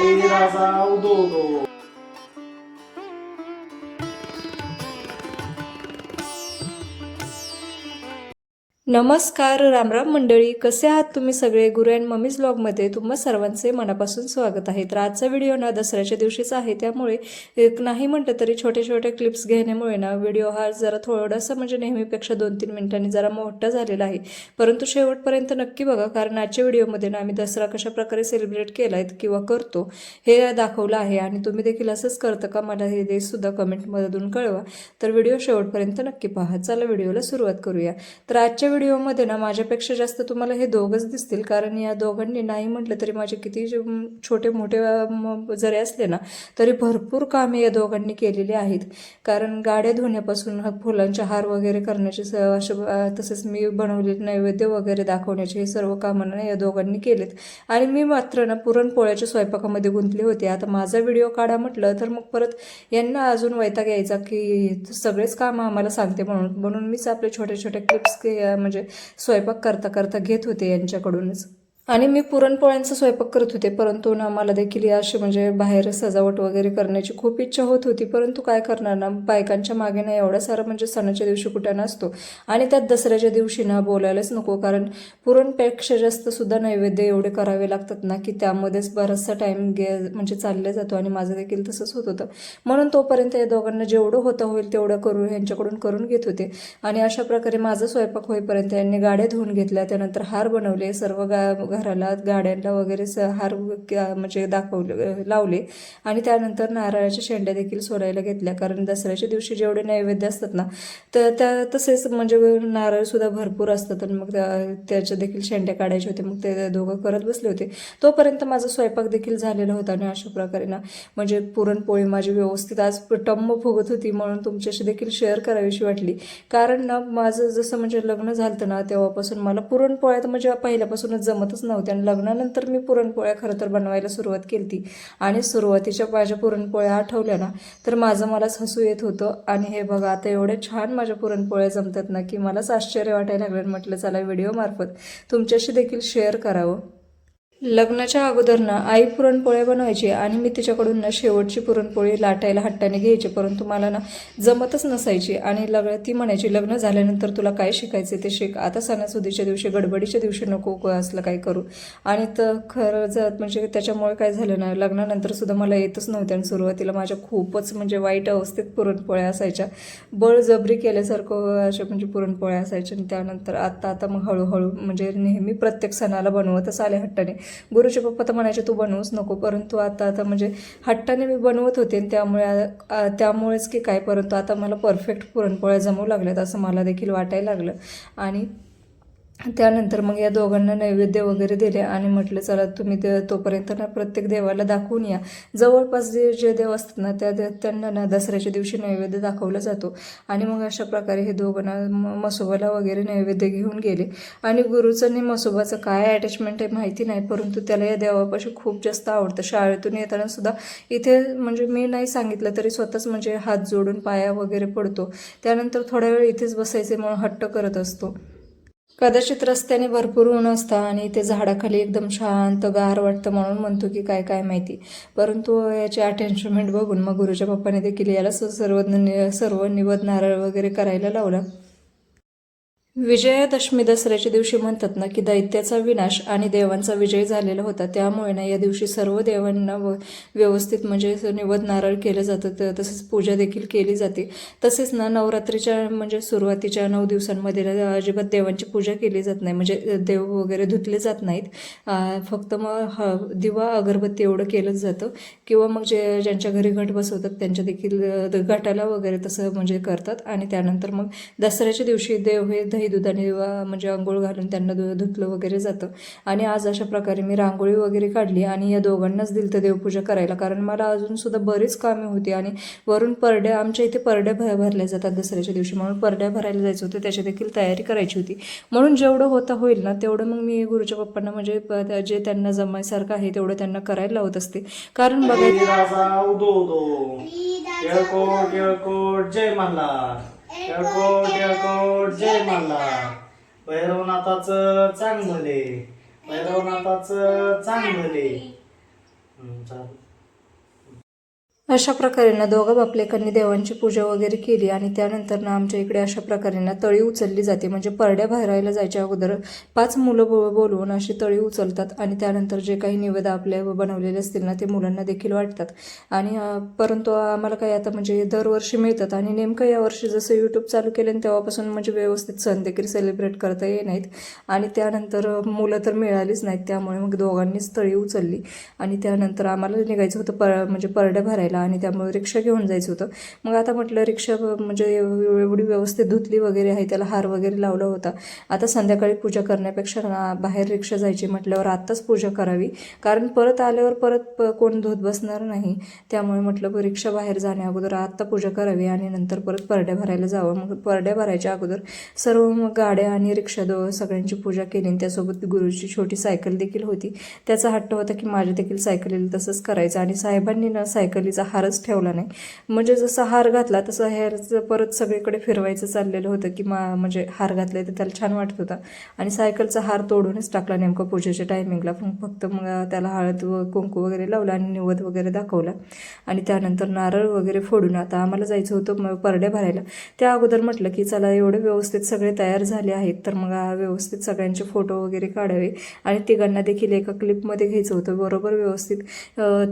Eiras ao dono. नमस्कार रामराम मंडळी. कसे आहात तुम्ही सगळे? गुरु अँड मम्मीज ब्लॉगमध्ये तुम्हा सर्वांचे मनापासून स्वागत आहे. तर आजचा व्हिडिओ ना दसऱ्याच्या दिवशीचा आहे. त्यामुळे एक नाही म्हटलं तरी छोटे छोटे क्लिप्स घेण्यामुळे ना व्हिडिओ हा जरा थोडासा म्हणजे नेहमीपेक्षा दोन तीन मिनिटांनी जरा मोठा झालेला आहे. परंतु शेवटपर्यंत नक्की बघा कारण आजच्या व्हिडिओमध्ये ना आम्ही दसरा कशाप्रकारे सेलिब्रेट केला आहे किंवा करतो हे दाखवलं आहे. आणि तुम्ही देखील असंच करतं का मला हे दे सुद्धा कमेंटमधून कळवा. तर व्हिडिओ शेवटपर्यंत नक्की पहा. चला व्हिडिओला सुरुवात करूया. तर आजच्या व्हिडिओमध्ये ना माझ्यापेक्षा जास्त तुम्हाला हे दोघंच दिसतील. कारण या दोघांनी नाही म्हटलं तरी माझे किती छोटे मोठे जरी असले ना तरी भरपूर कामे या दोघांनी केलेली आहेत. कारण गाड्या धुण्यापासून फुलांचे हार वगैरे करण्याचे स- असे तसेच मी बनवलेले नैवेद्य वगैरे दाखवण्याचे हे सर्व कामांना या दोघांनी केलेत. आणि मी मात्र ना पुरणपोळ्याच्या स्वयंपाकामध्ये गुंतले होते. आता माझा व्हिडिओ काढा म्हटलं तर मग परत यांना अजून वैताग यायचा की सगळेच कामं आम्हाला सांगते म्हणून. म्हणून मीच आपले छोटे छोटे क्लिप्स म्हणजे म्हणजे स्वयंपाक करता करता घेत होते यांच्याकडूनच. आणि मी पुरणपोळ्यांचा स्वयंपाक करत होते परंतु ना मला देखील या अशी म्हणजे बाहेर सजावट वगैरे करण्याची खूप इच्छा होत होती. परंतु काय करणार ना बायकांच्या मागे ना एवढा सारा म्हणजे सणाच्या दिवशी कुठे नसतो. आणि त्यात दसऱ्याच्या दिवशी ना बोलायलाच नको कारण पुरणपेक्षा जास्त सुद्धा नैवेद्य एवढे करावे लागतात ना की त्यामध्येच बराचसा टाईम गे म्हणजे चालला जातो आणि माझं देखील तसंच होत होतं. म्हणून तोपर्यंत या दोघांना जेवढं होतं होईल तेवढं करून यांच्याकडून करून घेत होते. आणि अशा प्रकारे माझा स्वयंपाक होईपर्यंत यांनी गाड्या धुवून घेतल्या त्यानंतर हार बनवले सर्व गा घराला गाड्यांना वगैरे स हार म्हणजे दाखवले लावले. आणि त्यानंतर नारळाच्या शेंड्या देखील सोडायला घेतल्या. कारण दसऱ्याच्या दिवशी जेवढे नैवेद्य असतात ना तर त्या तसेच म्हणजे नारळसुद्धा भरपूर असतात. आणि मग त्या- त्याच्या देखील शेंड्या काढायचे होते मग ते दोघं करत बसले होते. तोपर्यंत माझा स्वयंपाक देखील झालेला होता. आणि अशा प्रकारे ना म्हणजे पुरणपोळी माझी व्यवस्थित आज टम्म फुगत होती म्हणून तुमच्याशी देखील शेअर करावीशी वाटली. कारण ना माझं जसं म्हणजे लग्न झालं ना तेव्हापासून मला पुरणपोळ्या तर म्हणजे पहिल्यापासूनच जमतच नव्हते. आणि लग्नानंतर मी पुरणपोळ्या खरं तर बनवायला सुरुवात केली आणि सुरुवातीच्या माझ्या पुरणपोळ्या आठवल्या ना तर माझं मलाच हसू येत होतं. आणि हे बघा आता एवढे छान माझ्या पुरणपोळ्या जमतात ना की मलाच आश्चर्य वाटायला लागलं. म्हटलं चला व्हिडिओमार्फत तुमच्याशी देखील शेअर करावं. लग्नाच्या अगोदर ना आई पुरणपोळ्या बनवायची आणि मी तिच्याकडून ना शेवटची पुरणपोळी लाटायला हट्टाने घ्यायची परंतु मला ना जमतच नसायची आणि लग ती म्हणायची लग्न झाल्यानंतर तुला काय शिकायचे ते शिक. आता सणासुदीच्या दिवशी गडबडीच्या दिवशी नको असलं काय करू. आणि तर खरं जर म्हणजे त्याच्यामुळे काय झालं ना लग्नानंतर सुद्धा मला येतच नव्हते आणि सुरुवातीला माझ्या खूपच म्हणजे वाईट अवस्थेत पुरणपोळ्या असायच्या. बळजबरी केल्यासारखं अशा म्हणजे पुरणपोळ्या असायच्या आणि त्यानंतर आत्ता आता मग हळूहळू म्हणजे नेहमी प्रत्येक सणाला बनवतच आले हट्टाने. गुरुचे पप्पा तर म्हणायचे तू बनवूच नको. परंतु आता आता म्हणजे हट्टाने मी बनवत होते आणि त्यामुळे त्यामुळेच की काय परंतु आता मला परफेक्ट पुरणपोळ्या जमू लागल्यात असं मला देखील वाटायला लागलं. आणि त्यानंतर मग या दोघांना नैवेद्य वगैरे दिले आणि म्हटलं चला तुम्ही ते तोपर्यंत ना प्रत्येक देवाला दाखवून या. जवळपास जे जे देव असतात ना त्या दे- त्यांना ना दसऱ्याच्या दिवशी नैवेद्य दाखवला जातो. आणि मग अशा प्रकारे हे दोघांना मसोबाला वगैरे नैवेद्य घेऊन गेले. आणि गुरुचं आणि मसोबाचं काय अटॅचमेंट आहे माहिती नाही परंतु त्याला या देवापाशी खूप जास्त आवडतं. शाळेतून येताना सुद्धा इथे म्हणजे मी नाही सांगितलं तरी स्वतःच म्हणजे हात जोडून पाया वगैरे पडतो. त्यानंतर थोड्या वेळ इथेच बसायचे म्हणून हट्ट करत असतो. कदाचित रस्त्याने भरपूर ऊन असतं आणि ते झाडाखाली एकदम शांत गार वाटतं म्हणून म्हणतो की काय काय माहिती. परंतु याची अटेन्शनमेंट म्हणजे बघून मग गुरुच्या पप्पाने देखील याला स- सर्व नि- सर्व निवद नारळ वगैरे करायला लावला. विजयादशमी दसऱ्याच्या दिवशी म्हणतात ना की दैत्याचा विनाश आणि देवांचा विजय झालेला होता. त्यामुळे ना या दिवशी सर्व देवांना व- व्यवस्थित म्हणजे निवद नारळ केलं जातं. त- तसेच पूजा देखील केली जाते. तसेच ना नवरात्रीच्या म्हणजे सुरुवातीच्या नऊ दिवसांमध्ये अजिबात देवांची पूजा केली जात नाही. म्हणजे देव वगैरे धुतले जात नाहीत. फक्त मग ह दिवा अगरबत्ती एवढं केलंच जातं. किंवा मग जे ज्यांच्या घरी घट बसवतात त्यांच्या देखील घटाला वगैरे तसं म्हणजे करतात. आणि त्यानंतर मग दसऱ्याच्या दिवशी देव हे हे दुधाने म्हणजे आंघोळ घालून त्यांना दु धुतलं वगैरे जातं. आणि आज अशा प्रकारे मी रांगोळी वगैरे काढली आणि या दोघांनाच दिलं तर देवपूजा करायला. कारण मला अजूनसुद्धा बरीच कामे होती आणि वरून परड्या आमच्या इथे परड्या भ भरल्या जातात दसऱ्याच्या दिवशी. म्हणून परड्या भरायला जायचं होतं त्याची देखील तयारी करायची होती. म्हणून जेवढं होता होईल ना तेवढं मग मी गुरुच्या पप्पांना म्हणजे प- जे त्यांना जमायसारखं आहे तेवढं त्यांना करायला लावत असते. कारण बघा जय मल्हार येळकोट येळकोट जय मल्हार भैरवनाथाचं चांग भले भैरवनाथाचं चांग भले हम्म, अशा प्रकारे ना दोघं बापलेकांनी देवांची पूजा वगैरे केली आणि त्यानंतर ना आमच्या इकडे अशा प्रकारे ना तळी उचलली जाते. म्हणजे परड्या भरायला जायच्या अगोदर पाच मुलं बो बोलवून अशी तळी उचलतात आणि त्यानंतर जे काही निवेद आपल्या बनवलेले असतील ना ते मुलांना देखील वाटतात. आणि परंतु आम्हाला काही आता म्हणजे दरवर्षी मिळतात आणि नेमकं यावर्षी जसं यूट्यूब चालू केलं आणि तेव्हापासून म्हणजे व्यवस्थित सण देखील सेलिब्रेट करता ये नाहीत. आणि त्यानंतर मुलं तर मिळालीच नाहीत. त्यामुळे मग दोघांनीच तळी उचलली आणि त्यानंतर आम्हाला निघायचं होतं पर म्हणजे परड्या भरायला. आणि त्यामुळे रिक्षा घेऊन जायचं होतं. मग आता म्हटलं रिक्षा म्हणजे एवढी व्यवस्थित धुतली वगैरे आहे त्याला हार वगैरे लावला होता. आता संध्याकाळी पूजा करण्यापेक्षा ना बाहेर रिक्षा जायची म्हटल्यावर आत्ताच पूजा करावी. कारण परत आल्यावर परत प- कोण धुत बसणार नाही. त्यामुळे म्हटलं रिक्षा बाहेर जाण्या अगोदर आत्ता पूजा करावी आणि नंतर परत परड्या भरायला जावं. मग परड्या भरायच्या अगोदर सर्व मग गाड्या आणि रिक्षा दो सगळ्यांची पूजा केली आणि त्यासोबत गुरुची छोटी सायकल देखील होती. त्याचा हट्ट होता की माझ्या देखील सायकलीला तसंच करायचं आणि साहेबांनी ना सायकलीचा हारच ठेवला नाही. म्हणजे जसा हार घातला तसं हेअरचं परत सगळीकडे फिरवायचं चाललेलं होतं की मा म्हणजे हार घातले तर त्याला छान वाटत होता. आणि सायकलचा हार तोडूनच टाकला नेमकं पूजेच्या टायमिंगला फक्त मग त्याला हळद व कुंकू वगैरे लावला आणि निवद वगैरे दाखवला. आणि त्यानंतर नारळ वगैरे फोडून आता आम्हाला जायचं होतं मग परड्या भरायला. त्या अगोदर म्हटलं की चला एवढे व्यवस्थित सगळे तयार झाले आहेत तर मग व्यवस्थित सगळ्यांचे फोटो वगैरे काढावे. आणि तिघांना देखील एका क्लिपमध्ये घ्यायचं होतं. बरोबर व्यवस्थित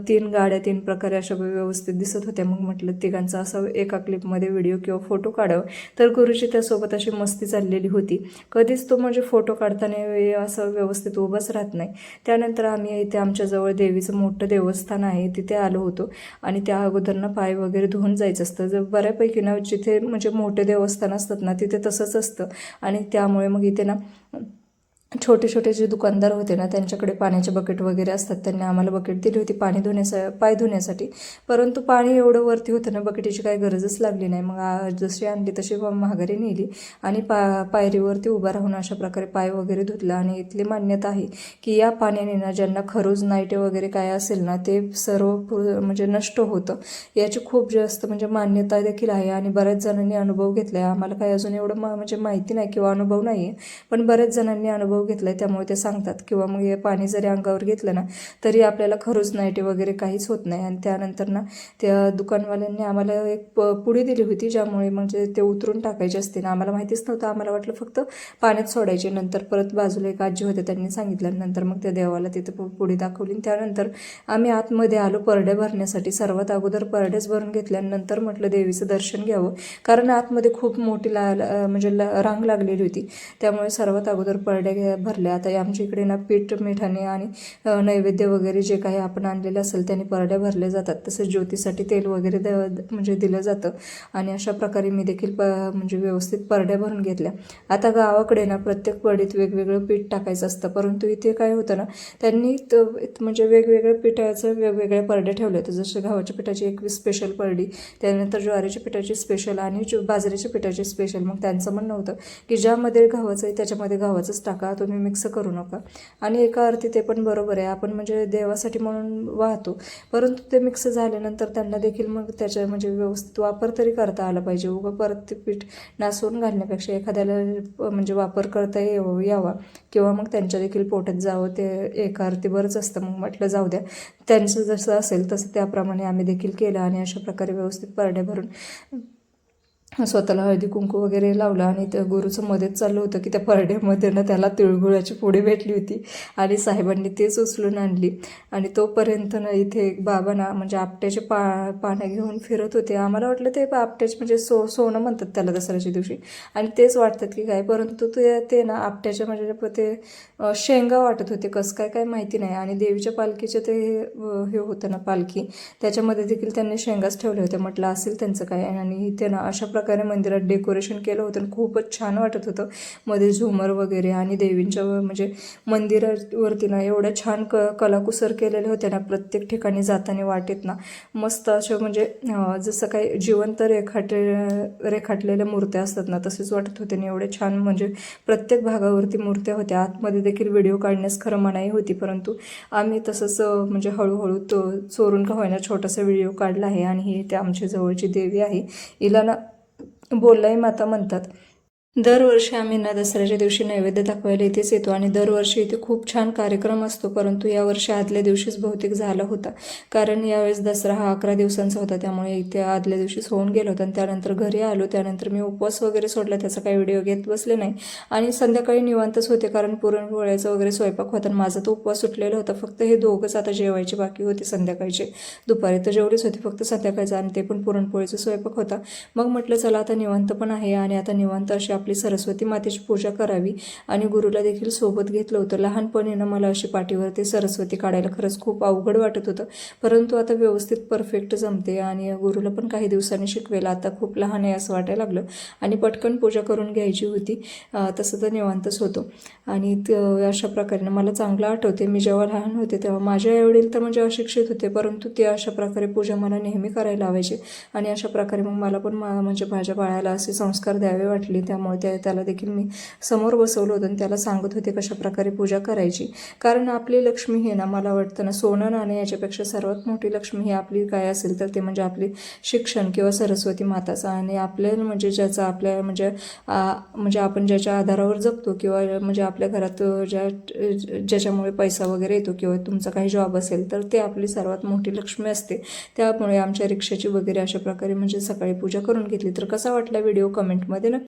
तीन गाड्या तीन प्रकारे अशा व्यवस्थित व्यवस्थित दिसत होत्या. मग म्हटलं तिघांचा असं एका क्लिपमध्ये व्हिडिओ किंवा फोटो काढावं. तर गुरुजी त्यासोबत अशी मस्ती चाललेली होती. कधीच तो म्हणजे फोटो काढताना असं व्यवस्थित उभाच राहत नाही. त्यानंतर आम्ही इथे आमच्याजवळ देवीचं मोठं देवस्थान आहे तिथे आलो होतो. आणि त्या अगोदरनं पाय वगैरे धुवून जायचं असतं. जर बऱ्यापैकी ना जिथे म्हणजे मोठे देवस्थान असतात ना तिथे तसंच असतं. आणि त्यामुळे मग इथे ना छोटे छोटे जे दुकानदार होते ना त्यांच्याकडे पाण्याचे बकेट वगैरे असतात. त्यांनी आम्हाला बकेट दिली होती पाणी धुण्यासा पाय धुण्यासाठी. परंतु पाणी एवढं वरती होतं ना बकेटीची काही गरजच लागली नाही. मग जशी आणली तशी महागारी नेली. आणि पा पायरीवरती उभा राहून अशा प्रकारे पाय वगैरे धुतला. आणि इथली मान्यता आहे की या पाण्याने ना ज्यांना खरोज नाईटे वगैरे काय असेल ना ते सर्व पु- म्हणजे नष्ट होतं. याची खूप जास्त म्हणजे मान्यता देखील आहे. आणि बऱ्याच जणांनी अनुभव घेतला आहे आम्हाला काही अजून एवढं मा- म्हणजे माहिती नाही किंवा अनुभव नाही आहे पण बऱ्याच जणांनी अनुभव घेतलाय त्यामुळे ते सांगतात. किंवा मग हे पाणी जरी अंगावर घेतलं ना तरी आपल्याला खरूच नाईटी वगैरे काहीच होत नाही. आणि त्यानंतर ना त्या दुकानवाल्यांनी आम्हाला एक प- पुडी दिली होती ज्यामुळे म्हणजे ते उतरून टाकायचे असते ना. आम्हाला माहितीच नव्हतं. आम्हाला वाटलं फक्त पाण्यात सोडायचे. नंतर परत बाजूला एक आजी होते त्यांनी सांगितलं. नंतर मग त्या देवाला तिथं पु- पुडी दाखवली. त्यानंतर आम्ही आतमध्ये आलो परडे भरण्यासाठी. सर्वात अगोदर परडेच भरून घेतल्यानंतर म्हटलं देवीचं दर्शन घ्यावं. कारण आतमध्ये खूप मोठी ला ला- म्हणजे ला- रांग लागलेली होती. त्यामुळे सर्वात अगोदर परड्या घ्या भरल्या. आता आमच्या इकडे ना पीठ मिठाने आणि नैवेद्य वगैरे जे काही आपण आणलेलं असेल त्याने परड्या भरल्या जातात. तसंच ज्योतीसाठी तेल वगैरे द म्हणजे दिलं जातं. आणि अशा प्रकारे मी देखील प म्हणजे व्यवस्थित परड्या भरून घेतल्या. आता गावाकडे ना प्रत्येक पडीत वेगवेगळं पीठ टाकायचं असतं. परंतु इथे काय होतं ना त्यांनी म्हणजे वेगवेगळ्या पिठाचं वेगवेगळ्या परड्या ठेवल्या होत्या. जसं गव्हाच्या पिठाची एक स्पेशल परडी त्यानंतर ज्वारीच्या पिठाची स्पेशल आणि बाजरीच्या पिठाची स्पेशल मग त्यांचं म्हणणं होतं की ज्यामध्ये गव्हाचं आहे त्याच्यामध्ये गव्हाचंच टाका. तुम्ही मिक्स करू नका. आणि एका अर्थी ते पण बरोबर आहे. आपण म्हणजे देवासाठी म्हणून वाहतो. परंतु ते मिक्स झाल्यानंतर त्यांना देखील मग त्याच्या म्हणजे व्यवस्थित वापर तरी करता आला पाहिजे. उगा परत ते पीठ नासवून घालण्यापेक्षा एखाद्याला म्हणजे वापर करता येव यावा. किंवा मग त्यांच्या देखील पोटात जावं ते एका अर्थी बरंच असतं. मग म्हटलं जाऊ द्या. त्यांचं जसं असेल तसं त्याप्रमाणे आम्ही देखील केलं आणि अशा प्रकारे व्यवस्थित परड्या भरून स्वतःला हळदी कुंकू वगैरे लावलं आणि त्या गुरुचं मध्येच चाललं होतं की त्या परड्यामध्ये ना त्याला तिळगुळाची पुढे भेटली होती. आणि साहेबांनी तेच उचलून आणली. आणि तोपर्यंत ना इथे एक बाबा ना म्हणजे आपट्याचे पा पानं घेऊन फिरत होते. आम्हाला वाटलं ते आपट्याचे म्हणजे सो सोनं म्हणतात त्याला दसऱ्याच्या दिवशी. आणि तेच वाटतात की काय परंतु ते ते ना आपट्याच्या म्हणजे प- ते शेंगा वाटत होते. कसं काय काय माहिती नाही. आणि देवीच्या पालखीचे ते हे होतं ना पालखी. त्याच्यामध्ये देखील त्यांनी शेंगाच ठेवले होते म्हटलं असेल त्यांचं काय. आणि इथे ना अशा प्रकारे मंदिरात डेकोरेशन केलं होतं आणि खूपच छान वाटत होतं. मध्ये झुमर वगैरे आणि देवींच्या म्हणजे मंदिरावरती ना एवढ्या छान क कलाकुसर केलेले होते ना प्रत्येक ठिकाणी जाताना वाटेत ना. मस्त असे म्हणजे जसं काही जिवंत रेखाट रेखाटलेल्या मूर्त्या असतात ना तसेच वाटत होते आणि एवढे छान म्हणजे प्रत्येक भागावरती मूर्त्या होत्या. आतमध्ये देखील व्हिडिओ काढण्यास खरं मनाई होती परंतु आम्ही तसंच म्हणजे हळूहळू तो चोरून का होईना छोटासा व्हिडिओ काढला आहे आणि ही ते आमच्या जवळची देवी आहे. हिला ना बोलाई माता म्हणतात. दरवर्षी आम्ही ना दसऱ्याच्या दिवशी नैवेद्य दाखवायला इथेच येतो आणि दरवर्षी इथे खूप छान कार्यक्रम असतो परंतु यावर्षी आदल्या दिवशीच बहुतेक झाला होता. कारण यावेळेस दसरा हा अकरा दिवसांचा होता त्यामुळे इथे आदल्या दिवशीच होऊन गेलो होतं आणि त्यानंतर घरी आलो त्यानंतर मी उपवास वगैरे सोडला त्याचा काही व्हिडिओ घेत बसले नाही. आणि संध्याकाळी निवांतच होते कारण पुरणपोळ्याचा वगैरे स्वयंपाक होता आणि माझा तो उपवास सुटलेला होता फक्त हे दोघंच आता जेवायचे बाकी होते संध्याकाळचे. दुपारी तर जेवढेच होते फक्त संध्याकाळचं आणि ते पण पुरणपोळीचा स्वयंपाक होता. मग म्हटलं चला आता निवांत पण आहे आणि आता निवांत अशा आपली सरस्वती मातेची पूजा करावी आणि गुरुला देखील सोबत घेतलं होतं. लहानपणी ना मला अशी पाठीवरती सरस्वती काढायला खरंच खूप अवघड वाटत होतं. परंतु आता व्यवस्थित परफेक्ट जमते आणि गुरुला पण काही दिवसांनी शिकवेल. आता खूप लहान आहे असं वाटायला लागलं आणि पटकन पूजा करून घ्यायची होती. तसं तर निवांतच होतो. आणि त- अशा प्रकारे मला चांगलं आठवते. मी जेव्हा लहान होते तेव्हा माझे आईवडील तर म्हणजे अशिक्षित होते परंतु ते अशा प्रकारे पूजा मला नेहमी करायला लावायचे. आणि अशा प्रकारे मग मला पण मा म्हणजे माझ्या बाळाला असे संस्कार द्यावे वाटले. त्यामुळे त्या त्याला देखील मी समोर बसवलं होतं आणि त्याला सांगत होते कशा प्रकारे पूजा करायची. कारण आपली लक्ष्मी हे ना मला वाटतं ना सोनं नाणे याच्यापेक्षा सर्वात मोठी लक्ष्मी ही आपली काय असेल तर ते म्हणजे आपली शिक्षण किंवा सरस्वती माताचा आणि आपल्या म्हणजे ज्याचा आपल्या म्हणजे आ, म्हणजे आपण ज्याच्या आधारावर जगतो किंवा म्हणजे आपल्या घरात ज्या ज्याच्यामुळे पैसा वगैरे येतो किंवा तुमचा काही जॉब असेल तर ते आपली सर्वात मोठी लक्ष्मी असते. त्यामुळे आमच्या रिक्षाची वगैरे अशा प्रकारे म्हणजे सकाळी पूजा करून घेतली. तर कसा वाटला व्हिडिओ कमेंटमध्ये नक्की